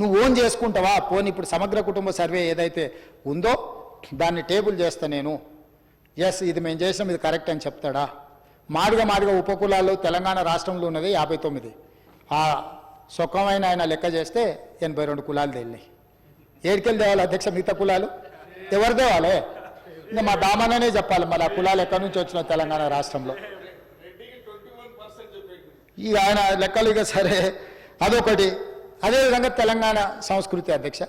నువ్వు ఓన్ చేసుకుంటావా? పోనీ ఇప్పుడు సమగ్ర కుటుంబ సర్వే ఏదైతే ఉందో దాన్ని టేబుల్ చేస్తా నేను. ఎస్ ఇది మేము చేసినాం ఇది కరెక్ట్ అని చెప్తాడా? మాదిగా మాదిగా ఉపకులాలు తెలంగాణ రాష్ట్రంలో ఉన్నది యాభై తొమ్మిది. ఆ సుఖమైన ఆయన లెక్క చేస్తే ఎనభై రెండు కులాలు తేలినాయి. ఏడికెళ్ళి తేవాలి అధ్యక్ష మిగతా కులాలు? ఎవరు తేవాలి? ఇంకా మా దామన్ననే చెప్పాలి మరి ఆ కులాలు ఎక్కడి నుంచి వచ్చిన తెలంగాణ రాష్ట్రంలో? ఈ ఆయన లెక్కలు ఇక సరే అదొకటి. అదేవిధంగా తెలంగాణ సంస్కృతి అధ్యక్ష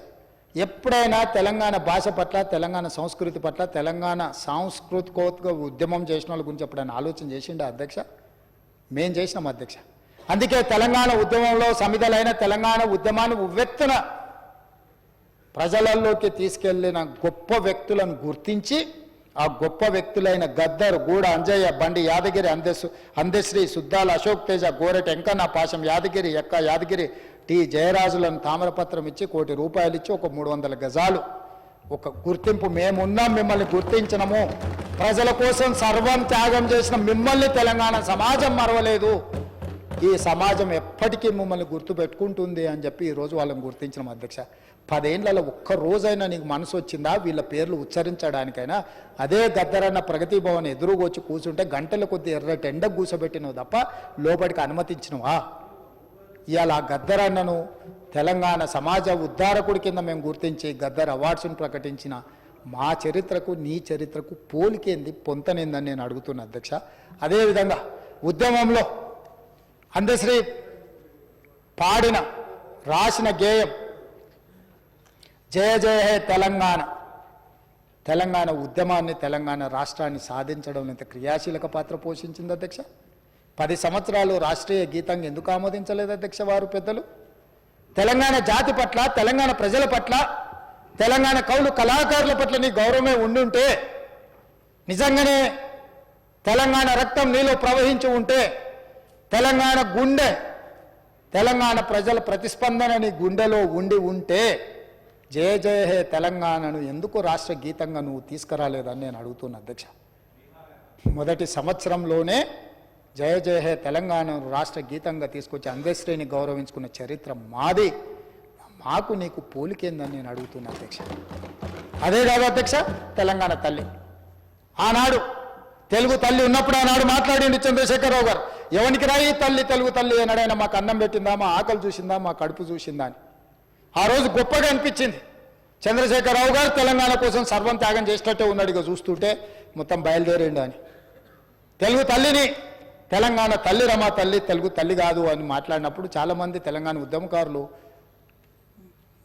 ఎప్పుడైనా తెలంగాణ భాష పట్ల తెలంగాణ సంస్కృతి పట్ల తెలంగాణ సాంస్కృతికోత్క ఉద్యమం చేసిన వాళ్ళ గురించి ఎప్పుడైనా ఆలోచన చేసిండే అధ్యక్ష? మేం చేసినాం అధ్యక్ష. అందుకే తెలంగాణ ఉద్యమంలో సమిధలైన తెలంగాణ ఉద్యమాన్ని ఉవ్వెత్తున ప్రజలలోకి తీసుకెళ్ళిన గొప్ప వ్యక్తులను గుర్తించి ఆ గొప్ప వ్యక్తులైన గద్దర్ గూడ అంజయ్య బండి యాదగిరి అందెసు అందశ్రీ సుద్దాల అశోక్ తేజ గోరెట ఎంకన్న పాశం యాదగిరి ఎక్క యాదగిరి టి జయరాజులను తామరపత్రం ఇచ్చి కోటి రూపాయలు ఇచ్చి ఒక మూడు వందల గజాలు. ఒక గుర్తింపు మేమున్నాం మిమ్మల్ని గుర్తించినము. ప్రజల కోసం సర్వం త్యాగం చేసిన మిమ్మల్ని తెలంగాణ సమాజం మరవలేదు. ఈ సమాజం ఎప్పటికీ మిమ్మల్ని గుర్తుపెట్టుకుంటుంది అని చెప్పి ఈరోజు వాళ్ళని గుర్తించిన అధ్యక్ష. పదేళ్ళలో ఒక్క రోజైనా నీకు మనసు వచ్చిందా? వీళ్ళ పేర్లు ఉచ్చరించడానికైనా? అదే గద్దరన్న ప్రగతి భవన్ ఎదురుగా కూర్చుంటే గంటల కొద్ది ఎర్రటి ఎండ కూసబెట్టినవు తప్ప లోపలికి అనుమతించినవా? ఇవాళ గద్దరన్నను తెలంగాణ సమాజ ఉద్ధారకుడి కింద మేము గుర్తించి గద్దర్ అవార్డ్స్ను ప్రకటించిన మా చరిత్రకు నీ చరిత్రకు పోలికేంది పొంతనేందని నేను అడుగుతున్నా అధ్యక్ష. అదేవిధంగా ఉద్యమంలో అందశ్రీ పాడిన రాసిన గేయం జయ జయ హే తెలంగాణ. తెలంగాణ ఉద్యమాన్ని తెలంగాణ రాష్ట్రాన్ని సాధించడం ఇంత క్రియాశీలక పాత్ర పోషించింది అధ్యక్ష? పది సంవత్సరాలు రాష్ట్రీయ గీతంగా ఎందుకు ఆమోదించలేదు అధ్యక్ష వారు పెద్దలు? తెలంగాణ జాతి పట్ల తెలంగాణ ప్రజల పట్ల తెలంగాణ కవులు కళాకారుల పట్ల నీ గౌరవమే ఉండుంటే నిజంగానే తెలంగాణ రక్తం నీలో ప్రవహించి ఉంటే తెలంగాణ గుండె తెలంగాణ ప్రజల ప్రతిస్పందన నీ గుండెలో ఉండి ఉంటే జయ జయ హే తెలంగాణను ఎందుకు రాష్ట్ర గీతంగా నువ్వు తీసుకురాలేదని నేను అడుగుతున్నా అధ్యక్ష. మొదటి సంవత్సరంలోనే జయ జయ హే తెలంగాణను రాష్ట్ర గీతంగా తీసుకొచ్చి అందశ్రేణి గౌరవించుకున్న చరిత్ర మాది. మాకు నీకు పోలికేందని నేను అడుగుతున్నా అధ్యక్ష. అదే కాదు అధ్యక్ష? తెలంగాణ తల్లి. ఆనాడు తెలుగు తల్లి ఉన్నప్పుడు ఆనాడు మాట్లాడిండు చంద్రశేఖరరావు గారు. ఎవరికి రాయి తల్లి తెలుగు తల్లి అన్నాడైనా మాకు అన్నం పెట్టిందా మా ఆకలి చూసిందా మా కడుపు చూసిందా అని. ఆ రోజు గొప్పగా అనిపించింది. చంద్రశేఖరరావు గారు తెలంగాణ కోసం సర్వం త్యాగం చేసినట్టే ఉన్నాడు ఇక చూస్తుంటే మొత్తం బయలుదేరిండు అని. తెలుగు తల్లిని తెలంగాణ తల్లి రమా తల్లి తెలుగు తల్లి కాదు అని మాట్లాడినప్పుడు చాలామంది తెలంగాణ ఉద్యమకారులు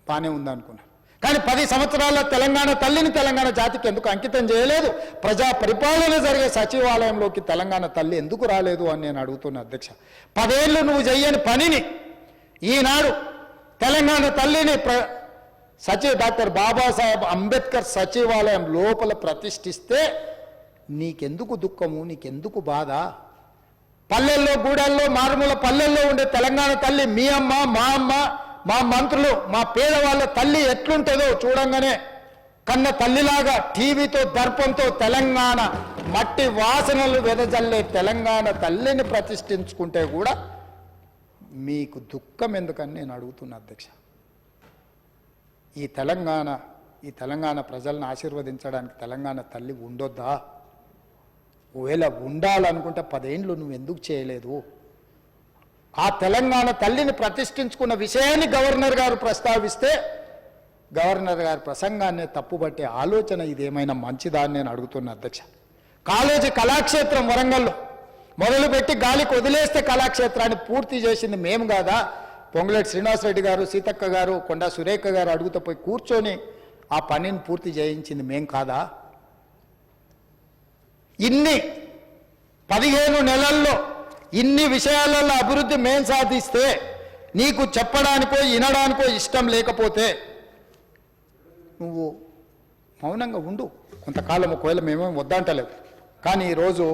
బాగానే ఉందనుకున్నారు. కానీ పది సంవత్సరాల తెలంగాణ తల్లిని తెలంగాణ జాతికి ఎందుకు అంకితం చేయలేదు? ప్రజా పరిపాలన జరిగే సచివాలయంలోకి తెలంగాణ తల్లి ఎందుకు రాలేదు అని నేను అడుగుతున్నా అధ్యక్ష. పదేళ్ళు నువ్వు చెయ్యని పనిని ఈనాడు తెలంగాణ తల్లిని ప్ర సచివ డాక్టర్ బాబాసాహెబ్ అంబేద్కర్ సచివాలయం లోపల ప్రతిష్ఠిస్తే నీకెందుకు దుఃఖము నీకెందుకు బాధ? పల్లెల్లో గూడెల్లో మారుమూల పల్లెల్లో ఉండే తెలంగాణ తల్లి మీ అమ్మ మా అమ్మ మా మంత్రులు మా పేదవాళ్ళ తల్లి ఎట్లుంటుందో చూడంగానే కన్న తల్లిలాగా టీవీతో దర్పంతో తెలంగాణ మట్టి వాసనలు వెదజల్లే తెలంగాణ తల్లిని ప్రతిష్ఠించుకుంటే కూడా మీకు దుఃఖం ఎందుకని నేను అడుగుతున్నా అధ్యక్ష. ఈ తెలంగాణ ఈ తెలంగాణ ప్రజలను ఆశీర్వదించడానికి తెలంగాణ తల్లి ఉండొద్దా? ఒకవేళ ఉండాలనుకుంటే పదేండ్లు నువ్వు ఎందుకు చేయలేదు? ఆ తెలంగాణ తల్లిని ప్రతిష్ఠించుకున్న విషయాన్ని గవర్నర్ గారు ప్రస్తావిస్తే గవర్నర్ గారి ప్రసంగాన్ని తప్పుబట్టే ఆలోచన ఇదేమైనా మంచిదా అని నేను అడుగుతున్నా అధ్యక్ష. కాలేజీ కళాక్షేత్రం వరంగల్లో మొదలుపెట్టి గాలికి వదిలేస్తే కళాక్షేత్రాన్ని పూర్తి చేసింది మేము కాదా? పొంగులేటి శ్రీనివాసరెడ్డి గారు సీతక్క గారు కొండా సురేఖ గారు అడుగుతూ పోయి కూర్చొని ఆ పనిని పూర్తి చేయించింది మేం కాదా? ఇన్ని పదిహేను నెలల్లో ఇన్ని విషయాలలో అభివృద్ధి మేం సాధిస్తే నీకు చెప్పడానికో వినడానికో ఇష్టం లేకపోతే నువ్వు మౌనంగా ఉండు. కొంతకాలం ఒకవేళ మేమేం వద్దంటలేవు కానీ ఈరోజు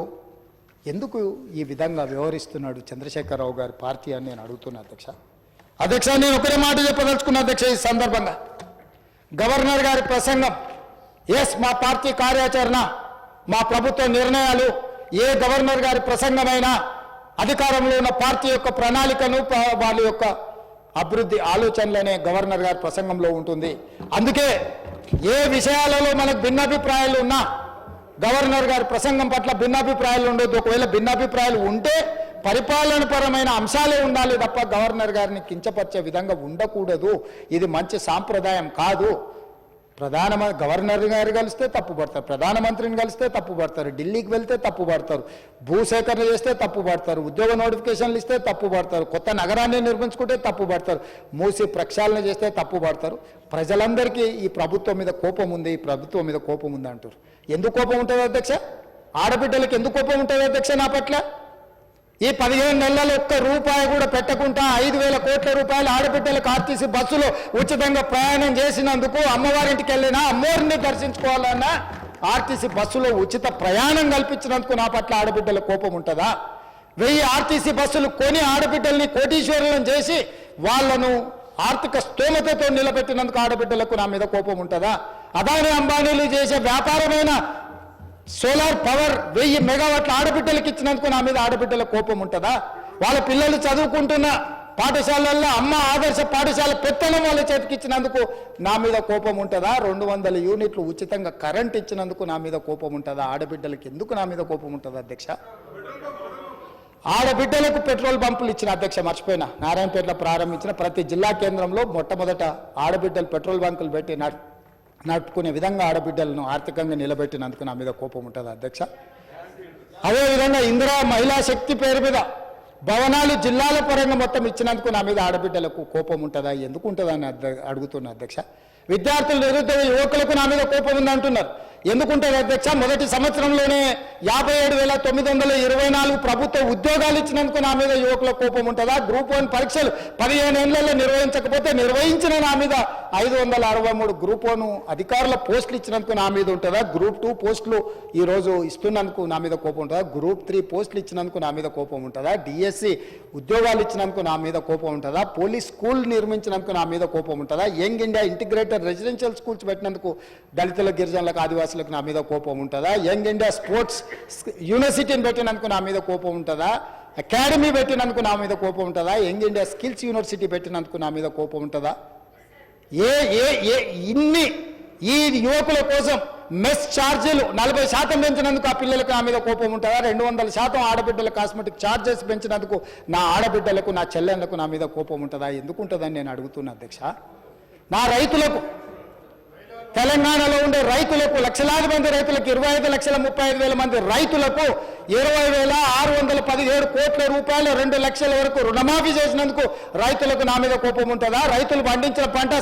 ఎందుకు ఈ విధంగా వ్యవహరిస్తున్నాడు చంద్రశేఖరరావు గారి పార్టీ అని నేను అడుగుతున్నా అధ్యక్ష? అధ్యక్ష నేను ఒకరే మాట చెప్పదలుచుకున్నా అధ్యక్ష ఈ సందర్భంగా. గవర్నర్ గారి ప్రసంగం ఎస్ మా పార్టీ కార్యాచరణ మా ప్రభుత్వ నిర్ణయాలు ఏ గవర్నర్ గారి ప్రసంగమైనా అధికారంలో ఉన్న పార్టీ యొక్క ప్రణాళికను వాళ్ళ యొక్క అభివృద్ధి ఆలోచనలనే గవర్నర్ గారి ప్రసంగంలో ఉంటుంది. అందుకే ఏ విషయాలలో మనకు భిన్నాభిప్రాయాలు ఉన్నా గవర్నర్ గారి ప్రసంగం పట్ల భిన్నాభిప్రాయాలు ఉండొద్దు. ఒకవేళ భిన్నాభిప్రాయాలు ఉంటే పరిపాలనపరమైన అంశాలే ఉండాలి తప్ప గవర్నర్ గారిని కించపరిచే విధంగా ఉండకూడదు. ఇది మంచి సాంప్రదాయం కాదు. ప్రధాన గవర్నర్ గారు కలిస్తే తప్పుపడతారు ప్రధానమంత్రిని కలిస్తే తప్పుపడతారు ఢిల్లీకి వెళ్తే తప్పుపడతారు భూసేకరణ చేస్తే తప్పుపడతారు ఉద్యోగ నోటిఫికేషన్లు ఇస్తే తప్పుపడతారు కొత్త నగరాన్ని నిర్మించుకుంటే తప్పుపడతారు మూసి ప్రక్షాళన చేస్తే తప్పు పడతారు. ప్రజలందరికీ ఈ ప్రభుత్వం మీద కోపం ఉంది ఈ ప్రభుత్వం మీద కోపం ఉంది అంటారు. ఎందుకు కోపం ఉంటుంది అధ్యక్ష? ఆడబిడ్డలకు ఎందుకు కోపం ఉంటుంది అధ్యక్ష నా పట్ల? ఈ పదిహేను నెలల ఒక్క రూపాయి కూడా పెట్టకుండా ఐదు వేల కోట్ల రూపాయలు ఆడబిడ్డలకు ఆర్టీసీ బస్సులో ఉచితంగా ప్రయాణం చేసినందుకు అమ్మవారింటికి వెళ్ళినా అమ్మవారిని దర్శించుకోవాలన్నా ఆర్టీసీ బస్సులో ఉచిత ప్రయాణం కల్పించినందుకు నా పట్ల ఆడబిడ్డల కోపం ఉంటుందా? వెయ్యి ఆర్టీసీ బస్సులు కొని ఆడబిడ్డల్ని కోటీశ్వరులను చేసి వాళ్ళను ఆర్థిక స్తోమతతో నిలబెట్టినందుకు ఆడబిడ్డలకు నా మీద కోపం ఉంటుందా? అదాని అంబానీలు చేసే వ్యాపారమైన సోలార్ పవర్ వెయ్యి మెగావాట్ల ఆడబిడ్డలకు ఇచ్చినందుకు నా మీద ఆడబిడ్డల కోపం ఉంటుందా? వాళ్ళ పిల్లలు చదువుకుంటున్న పాఠశాలల్లో అమ్మ ఆదర్శ పాఠశాల పెత్తనం వాళ్ళ చేతికి ఇచ్చినందుకు నా మీద కోపం ఉంటుందా? రెండు వందల యూనిట్లు ఉచితంగా కరెంట్ ఇచ్చినందుకు నా మీద కోపం ఉంటుందా? ఆడబిడ్డలకు ఎందుకు నా మీద కోపం ఉంటుందా అధ్యక్ష? ఆడబిడ్డలకు పెట్రోల్ పంపులు ఇచ్చిన అధ్యక్ష మర్చిపోయినా. నారాయణపేటలో ప్రారంభించిన ప్రతి జిల్లా కేంద్రంలో మొట్టమొదట ఆడబిడ్డలు పెట్రోల్ బంకులు పెట్టి నడుపుకునే విధంగా ఆడబిడ్డలను ఆర్థికంగా నిలబెట్టినందుకు నా మీద కోపం ఉంటుంది అధ్యక్ష? అదేవిధంగా ఇందిరా మహిళా శక్తి పేరు మీద భవనాలు జిల్లాల పరంగా మొత్తం ఇచ్చినందుకు నా మీద ఆడబిడ్డలకు కోపం ఉంటుందా ఎందుకు ఉంటుందా అని అడుగుతున్నా అధ్యక్ష? విద్యార్థులు నిరుద్యోగ యువకులకు నా మీద కోపం ఉందంటున్నారు అంటున్నారు. అధ్యక్ష మొదటి సంవత్సరంలోనే యాభై ఏడు వేల తొమ్మిది వందల ఇరవై నాలుగు ప్రభుత్వ ఉద్యోగాలు ఇచ్చినందుకు నా మీద యువకుల కోపం ఉంటుందా? గ్రూప్ వన్ పరీక్షలు పదిహేను ఏళ్ళలో నిర్వహించకపోతే నిర్వహించిన నా మీద ఐదు వందల అరవై మూడు గ్రూప్ వన్ అధికారుల పోస్టులు ఇచ్చినందుకు నా మీద ఉంటుందా? గ్రూప్ టూ పోస్టులు ఈ రోజు ఇస్తున్నందుకు నా మీద కోపం ఉంటుందా? గ్రూప్ త్రీ పోస్టులు ఇచ్చినందుకు నా మీద కోపం ఉంటుందా? డిఎస్సి ఉద్యోగాలు ఇచ్చినందుకు నా మీద కోపం ఉంటుందా? పోలీస్ స్కూల్ నిర్మించినందుకు నా మీద కోపం ఉంటుందా? Young India integrated residential schools పెట్టినందుకు దళితుల గిరిజనులకు ఆదివాసులకు నా మీద కోపం ఉంటుందా? యంగ్ ఇండియా స్పోర్ట్స్ యూనివర్సిటీని పెట్టినందుకు నా మీద కోపం ఉంటుందా? అకాడమీ పెట్టినందుకు నా మీద కోపం ఉంటుందా? యంగ్ ఇండియా స్కిల్స్ యూనివర్సిటీ పెట్టినందుకు నా మీద కోపం ఉంటుందా? ఏ ఏ ఏ ఇన్ని ఈ యువకుల కోసం మెస్ ఛార్జీలు నలభై శాతం పెంచినందుకు ఆ పిల్లలకు నా మీద కోపం ఉంటుందా? రెండు వందల శాతం ఆడబిడ్డల కాస్మెటిక్ ఛార్జెస్ పెంచినందుకు నా ఆడబిడ్డలకు నా చెల్లెళ్ళకు నా మీద కోపం ఉంటుందా? ఎందుకు ఉంటుందని నేను అడుగుతున్నా అధ్యక్ష. నా రైతులకు తెలంగాణలో ఉండే రైతులకు లక్షలాది మంది రైతులకు ఇరవై ఐదు లక్షల ముప్పై ఐదు వేల మంది రైతులకు ఇరవై వేల ఆరు వందల పదిహేడు కోట్ల రూపాయలు రెండు లక్షల వరకు రుణమాఫీ చేసినందుకు రైతులకు నా మీద కోపం ఉంటుందా? రైతులు పండించిన పంట